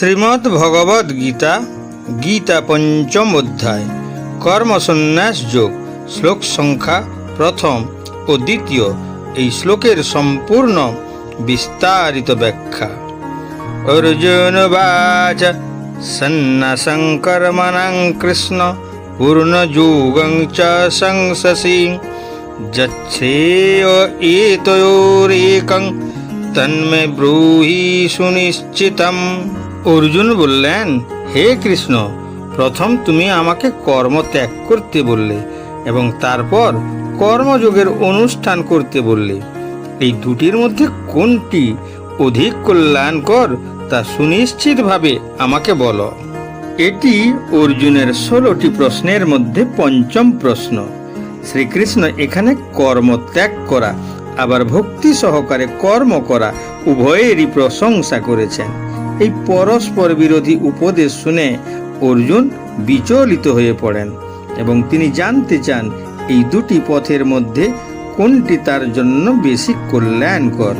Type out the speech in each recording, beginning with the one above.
শ্রীমদ্ ভগবদ গীতা গীতা পঞ্চম অধ্যায়, কর্মসন্ন্যাস যোগ, শ্লোক সংখ্যা প্রথম ও দ্বিতীয়, এই শ্লোকের সম্পূর্ণ বিস্তারিত ব্যাখ্যা। অর্জুন বাচ সন্ন্যাসং কর্মণং কৃষ্ণ, পূর্ণযোগং চ সংসসি যচ্ছেয় তন্মে ব্রূহি সুনিশ্চিতম। অর্জুন বললেন, হে কৃষ্ণ, প্রথম তুমি আমাকে কর্ম ত্যাগ করতে বললে এবং তারপর কর্মযোগের অনুষ্ঠান করতে বললে। এই দুটির মধ্যে কোনটি অধিক কল্যাণকর তা সুনিশ্চিতভাবে আমাকে বলো। এটি অর্জুনের ষোলোটি প্রশ্নের মধ্যে পঞ্চম প্রশ্ন। শ্রীকৃষ্ণ এখানে কর্ম ত্যাগ করা, আবার ভক্তি সহকারে কর্ম করা উভয়েরই প্রশংসা করেছেন। এই পরস্পর বিরোধী উপদেশ শুনে অর্জুন বিচলিত হয়ে পড়েন এবং তিনি জানতে চান, এই দুটি পথের মধ্যে কোনটি তার জন্য বেশি কল্যাণকর?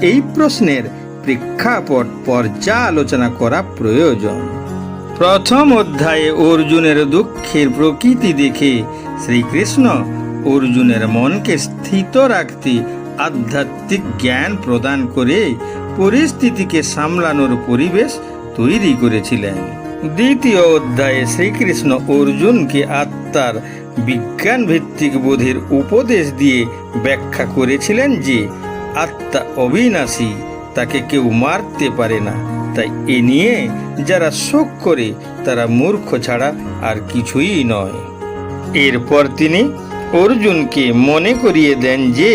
এই প্রশ্নের প্রেক্ষাপট পর্যালোচনা করা প্রয়োজন। প্রথম অধ্যায়ে অর্জুনের দুঃখের প্রকৃতি দেখে শ্রীকৃষ্ণ অর্জুনের মনকে স্থিত রাখতে আধ্যাত্মিক জ্ঞান প্রদান করে পরিস্থিতিকে সামলানোর পরিবেশ তৈরি করেছিলেন। দ্বিতীয় অধ্যায়ে শ্রীকৃষ্ণ অর্জুনকে আত্মার বিজ্ঞান ভিত্তিক বোধের উপদেশ দিয়ে ব্যাখ্যা করেছিলেন যে, আত্মা অবিনাশী, তাকে কেউ মারতে পারে না। তাই এ নিয়ে যারা শোক করে, তারা মূর্খ ছাড়া আর কিছুই নয়। এরপর তিনি অর্জুনকে মনে করিয়ে দেন যে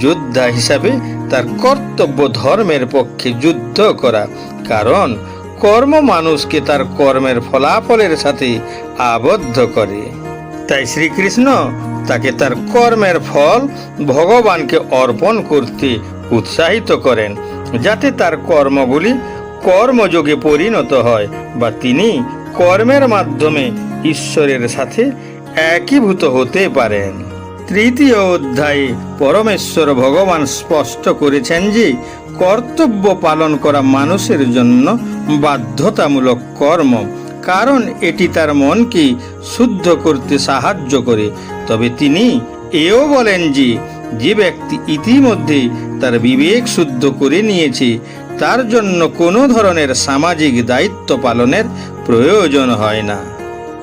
যোদ্ধা হিসাবে তার কর্তব্য ধর্মের পক্ষে যুদ্ধ করা। কারণ কর্ম মানুষকে তার কর্মের ফলাফলের সাথে আবদ্ধ করে। তাই শ্রীকৃষ্ণ তাকে তার কর্মের ফল ভগবানকে অর্পণ করতে উৎসাহিত করেন, যাতে তার কর্মগুলি কর্মযোগে পরিণত হয় বা তিনি কর্মের মাধ্যমে ঈশ্বরের সাথে একীভূত হতে পারেন। তৃতীয় অধ্যায়ে পরমেশ্বর ভগবান স্পষ্ট করেছেন যে, কর্তব্য পালন করা মানুষের জন্য বাধ্যতামূলক কর্ম, কারণ এটি তার মনকে শুদ্ধ করতে সাহায্য করে। তবে তিনি এও বলেন যে যে ব্যক্তি ইতিমধ্যে তার বিবেক শুদ্ধ করে নিয়েছে, তার জন্য কোনো ধরনের সামাজিক দায়িত্ব পালনের প্রয়োজন হয় না।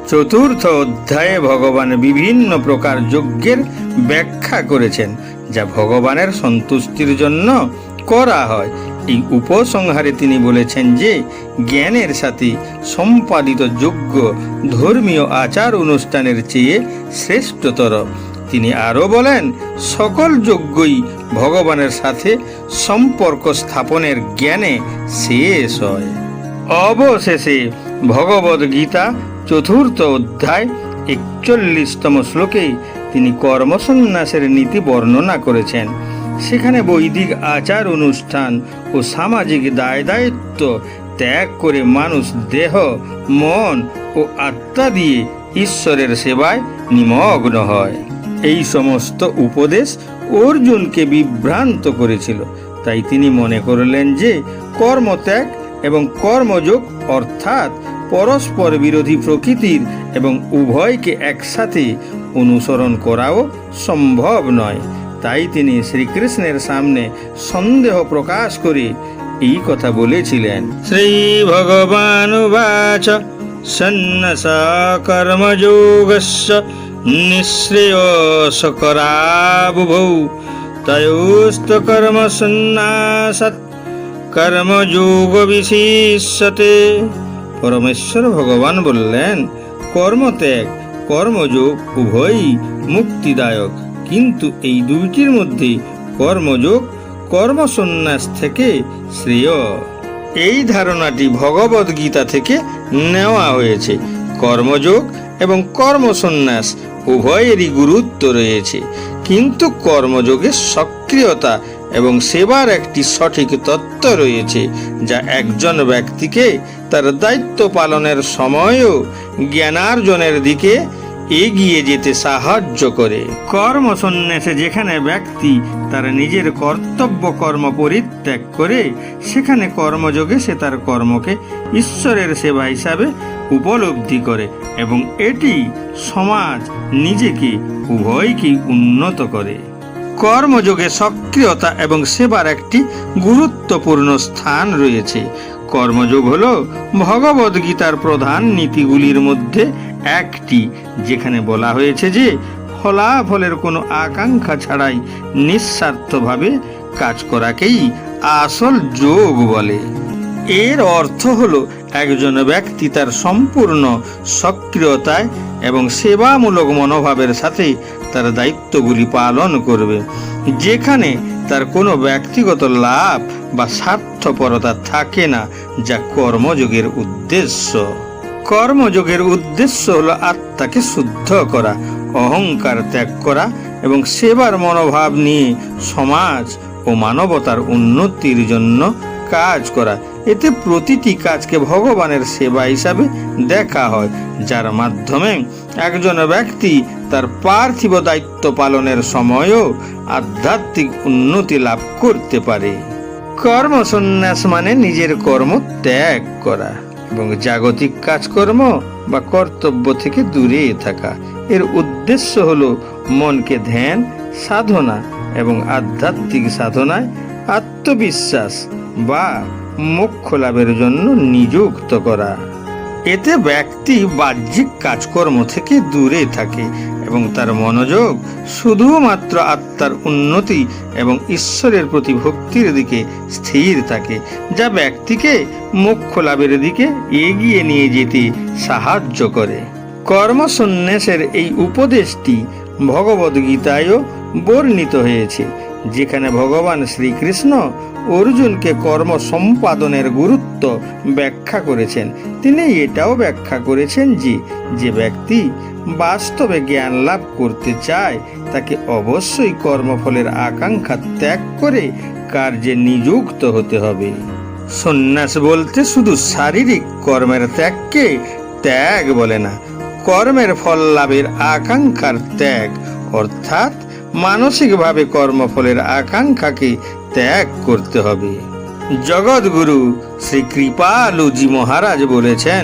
চতুর্থ অধ্যায়ে ভগবান বিভিন্ন প্রকার যজ্ঞের ব্যাখ্যা করেছেন, যা ভগবানের সন্তুষ্টির জন্য করা হয়। এই উপসংহারে তিনি বলেছেন যে, জ্ঞানের সাথে সম্পাদিত যোগ্য ধর্মীয় আচার অনুষ্ঠানের চেয়ে শ্রেষ্ঠতর। তিনি আরও বলেন, সকল যজ্ঞই ভগবানের সাথে সম্পর্ক স্থাপনের জ্ঞানে শেষ হয়। অবশেষে ভগবদ গীতা চতুর্থ অধ্যায় একচল্লিশতম শ্লোকে তিনি কর্মসন্ন্যাসের নীতি বর্ণনা করেছেন। সেখানে বৈদিক আচার অনুষ্ঠান ও সামাজিক দায় দায়িত্ব ত্যাগ করে মানুষ দেহ, মন ও আত্মা দিয়ে ঈশ্বরের সেবায় নিমগ্ন হয়। এই সমস্ত উপদেশ অর্জুনকে বিভ্রান্ত করেছিল। তাই তিনি মনে করলেন যে কর্মত্যাগ এবং কর্মযোগ, অর্থাৎ পরস্পর বিরোধী প্রকৃতির এবং উভয়কে একসাথে অনুসরণ করাও সম্ভব নয়। তাই তিনি শ্রীকৃষ্ণের সামনে সন্দেহ প্রকাশ করে এই কথা বলেছিলেন। শ্রী ভগবান বাচ সন্ন্যাসা কর্মযোগস্য বুভৌ। তয়োস্ত কর্ম সন্ন্যাসাৎ কর্মযোগ বিশিষ্যতে। পরমেশ্বর ভগবান বললেন, কর্মত্যাগ, কর্মযোগ উভয়ই মুক্তিদায়ক। কিন্তু এই দুইটির মধ্যে কর্মযোগ কর্মসন্ন্যাস থেকে শ্রেয়। এই ধারণাটি ভগবদ গীতা থেকে নেওয়া হয়েছে। কর্মযোগ এবং কর্মসন্ন্যাস উভয়েরই গুরুত্ব রয়েছে। কিন্তু কর্মযোগের সক্রিয়তা এবং সেবার একটি সঠিক তত্ত্ব রয়েছে, যা একজন ব্যক্তিকে তার দায়িত্ব পালনের সময়ও জ্ঞানার্জনের দিকে এগিয়ে যেতে সাহায্য করে। কর্ম সন্ন্যাসে যেখানে ব্যক্তি তার নিজের কর্তব্য কর্ম পরিত্যাগ করে, সেখানে কর্মযোগে সে তার কর্মকে ঈশ্বরের সেবা হিসাবে উপলব্ধি করে এবং এটি সমাজ নিজেকে উভয়কেই উন্নত করে। কর্মযোগে সক্রিয়তা এবং সেবার একটি গুরুত্বপূর্ণ স্থান রয়েছে। কর্মযোগ হল ভগবদ্গীতার প্রধান নীতিগুলির মধ্যে একটি, যেখানে বলা হয়েছে যে ফলাফলের কোনো আকাঙ্ক্ষা ছাড়াই নিঃস্বার্থভাবে কাজ করাকেই আসল যোগ বলে। এর অর্থ হল একজন ব্যক্তি তার সম্পূর্ণ সক্রিয়তায় এবং সেবামূলক মনোভাবের সাথে তার দায়িত্বগুলি পালন করবে। যেখানে তার কোনো ব্যক্তিগত লাভ বা স্বার্থপরতা থাকে না, যা কর্মযোগের উদ্দেশ্য। কর্মযোগের উদ্দেশ্য হলো আত্মাকে শুদ্ধ করা, অহংকার ত্যাগ করা এবং সেবার মনোভাব নিয়ে সমাজ ও মানবতার উন্নতির জন্য কাজ করা। এতে প্রতিটি কাজকে ভগবানের সেবা হিসাবে দেখা হয়, যার মাধ্যমে একজন ব্যক্তি তার পার্থিব দায়িত্ব পালনের সময়ও আধ্যাত্মিক উন্নতি লাভ করতে পারে। কর্ম সন্ন্যাস মানে নিজের কর্ম ত্যাগ করা এবং জাগতিক কাজকর্ম বা কর্তব্য থেকে দূরে থাকা। এর উদ্দেশ্য হল মনকে ধ্যান, সাধনা এবং আধ্যাত্মিক সাধনায় আত্মবিশ্বাস বা মোক্ষ লাভের জন্য নিযুক্ত করা। এতে ব্যক্তি বাহ্যিক কাজকর্ম থেকে দূরে থাকে এবং তার মনোযোগ শুধুমাত্র আত্মার উন্নতি এবং ঈশ্বরের প্রতি ভক্তির দিকে স্থির থাকে, যা ব্যক্তিকে মোক্ষ লাভের দিকে এগিয়ে নিয়ে যেতে সাহায্য করে। কর্মসন্ন্যাসের এই উপদেশটি ভগবদ্গীতায়ও বর্ণিত হয়েছে। যেখানে ভগবান শ্রীকৃষ্ণ অর্জুনকে কর্ম সম্পাদনের গুরুত্ব ব্যাখ্যা করেছেন। তিনি এটাও ব্যাখ্যা করেছেন যে যে ব্যক্তি বাস্তবে জ্ঞান লাভ করতে চায়, তাকে অবশ্যই কর্মফলের আকাঙ্ক্ষা ত্যাগ করে কার্যে নিযুক্ত হতে হবে। সন্ন্যাস বলতে শুধু শারীরিক কর্মের ত্যাগকে ত্যাগ বলে না, কর্মের ফল লাভের আকাঙ্ক্ষার ত্যাগ, অর্থাৎ মানসিকভাবে কর্মফলের আকাঙ্ক্ষাকে ত্যাগ করতে হবে। জগৎগুরু শ্রী কৃপালুজি মহারাজ বলেছেন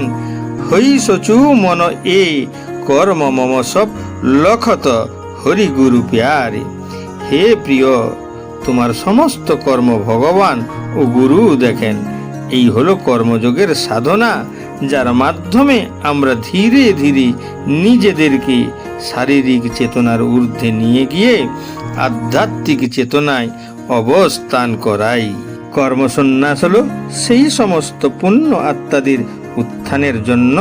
হই সচু মন এ কর্ম মম সব লখত হরি গুরু প্যারে। হে প্রিয়, তোমার সমস্ত কর্ম ভগবান ও গুরু দেখেন। এই হলো কর্মযোগের সাধনা। যার মাধ্যমে আমরা ধীরে ধীরে নিজেদেরকে শারীরিক চেতনার ঊর্ধ্বে নিয়ে গিয়ে আধ্যাত্মিক চেতনায় অবস্থান করাই। কর্মসন্ন্যাস হলো সেই সমস্ত পুণ্য আত্মাদের উত্থানের জন্য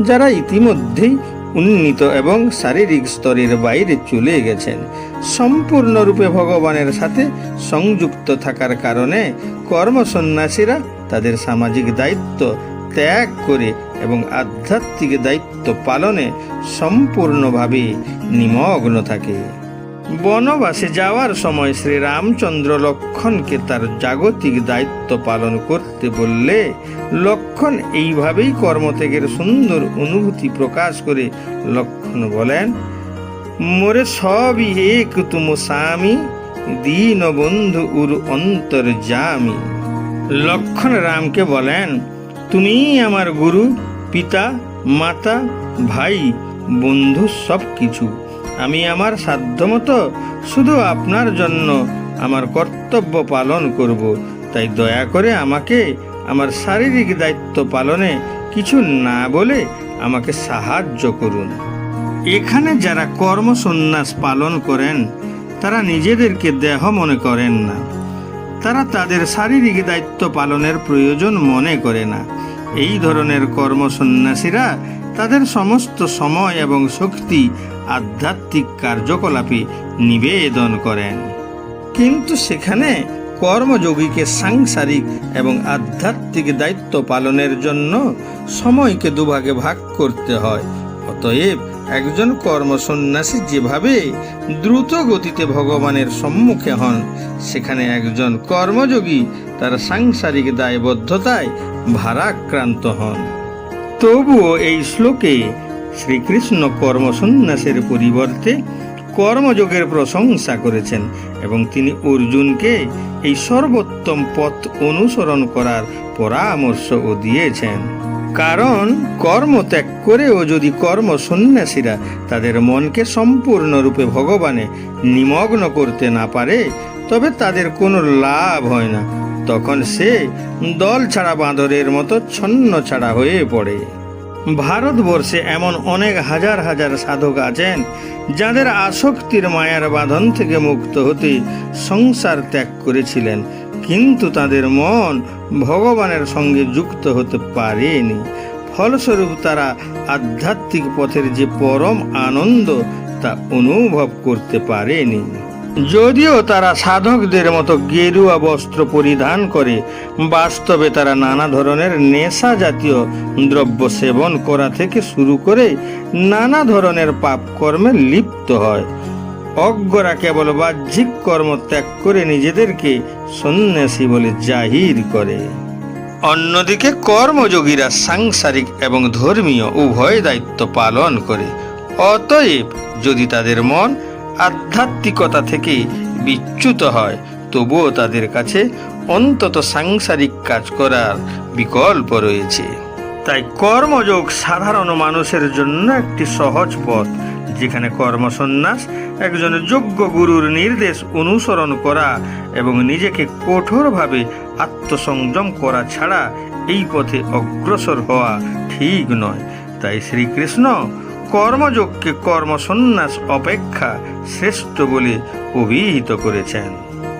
যারা ইতিমধ্যেই উন্নীত এবং শারীরিক স্তরের বাইরে চলে গেছেন। সম্পূর্ণরূপে ভগবানের সাথে সংযুক্ত থাকার কারণে কর্মসন্ন্যাসীরা তাদের সামাজিক দায়িত্ব ত্যাগ করে এবং আধ্যাত্মিক দায়িত্ব পালনে সম্পূর্ণভাবে নিমগ্ন থাকে। বনবাসে যাওয়ার সময় শ্রী রামচন্দ্র লক্ষণকে তার জাগতিক দায়িত্ব পালন করতে বললে, লক্ষণ এইভাবেই কর্মত্যাগের সুন্দর অনুভূতি প্রকাশ করে। লক্ষণ বলেন, মোরে সবই এক তুম স্বামী দীন বন্ধু উর অন্তর জামি লক্ষণ রামকে বলেন তুমি আমার গুরু, পিতা, মাতা, ভাই, বন্ধু সব কিছু। আমি আমার সাধ্যমতো শুধু আপনার জন্য আমার কর্তব্য পালন করব। তাই দয়া করে আমাকে আমার শারীরিক দায়িত্ব পালনে কিছু না বলে আমাকে সাহায্য করুন। এখানে যারা কর্মসন্ন্যাস পালন করেন, তারা নিজেদেরকে দেহ মনে করেন না। তারা তাদের শারীরিক দায়িত্ব পালনের প্রয়োজন মনে করে না। এই ধরনের কর্মসন্ন্যাসীরা তাদের সমস্ত সময় এবং শক্তি আধ্যাত্মিক কার্যকলাপে নিবেদন করেন। কিন্তু সেখানে কর্মযোগীকে সাংসারিক এবং আধ্যাত্মিক দায়িত্ব পালনের জন্য সময়কে দুভাগে ভাগ করতে হয়। অতএব একজন কর্মসন্ন্যাসী যেভাবে দ্রুত গতিতে ভগবানের সম্মুখে হন, সেখানে একজন কর্মযোগী তার সাংসারিক দায়বদ্ধতায় ভারাক্রান্ত হন। তবুও এই শ্লোকে শ্রীকৃষ্ণ কর্মসন্ন্যাসের পরিবর্তে কর্মযোগের প্রশংসা করেছেন এবং তিনি অর্জুনকে এই সর্বোত্তম পথ অনুসরণ করার পরামর্শও দিয়েছেন। কারণ কর্ম ত্যাগ করেও যদি কর্ম সন্ন্যাসীরা তাদের মনকে সম্পূর্ণরূপে ভগবানে নিমগ্ন করতে না পারে, তবে তাদের কোনো লাভ হয় না। তখন সে দল ছাড়া বাঁদরের মতো ছন্ন ছাড়া হয়ে পড়ে। ভারতবর্ষে এমন অনেক হাজার হাজার সাধক আছেন, যাদের আসক্তির মায়ার বাঁধন থেকে মুক্ত হতে সংসার ত্যাগ করেছিলেন, কিন্তু তাদের মন ভগবানের সঙ্গে যুক্ত হতে পারেনি। ফলস্বরূপ তারা আধ্যাত্মিক পথের যে পরম আনন্দ তা অনুভব করতে পারেনি। যদিও তারা সাধকদের মতো গেরুয়া বস্ত্র পরিধান করে, বাস্তবে তারা নানা ধরনের নেশা জাতীয় দ্রব্য সেবন করা থেকে শুরু করে নানা ধরনের পাপ কর্মে লিপ্ত হয়। অজ্ঞরা কেবল বাহ্যিক কর্ম ত্যাগ করে নিজেদেরকে সন্ন্যাসী বলে জাহির করে। অন্যদিকে কর্মযোগীরা সাংসারিক এবং ধর্মীয় উভয় দায়িত্ব পালন করে, অতএব যদি তাদের মন আধ্যাত্মিকতা থেকে বিচ্যুত হয়। তবুও তাদের কাছে অন্তত সাংসারিক কাজ করার বিকল্প রয়েছে। তাই কর্মযোগ সাধারণ মানুষের জন্য একটি সহজ পথ, যেখানে কর্মসন্ন্যাস, একজন যোগ্য গুরুর নির্দেশ অনুসরণ করা এবং নিজেকে কঠোরভাবে আত্মসংযম করা ছাড়া এই পথে অগ্রসর হওয়া ঠিক নয়। তাই শ্রীকৃষ্ণ কর্মযোগকে কর্মসন্ন্যাস অপেক্ষা শ্রেষ্ঠ বলে অভিহিত করেছেন।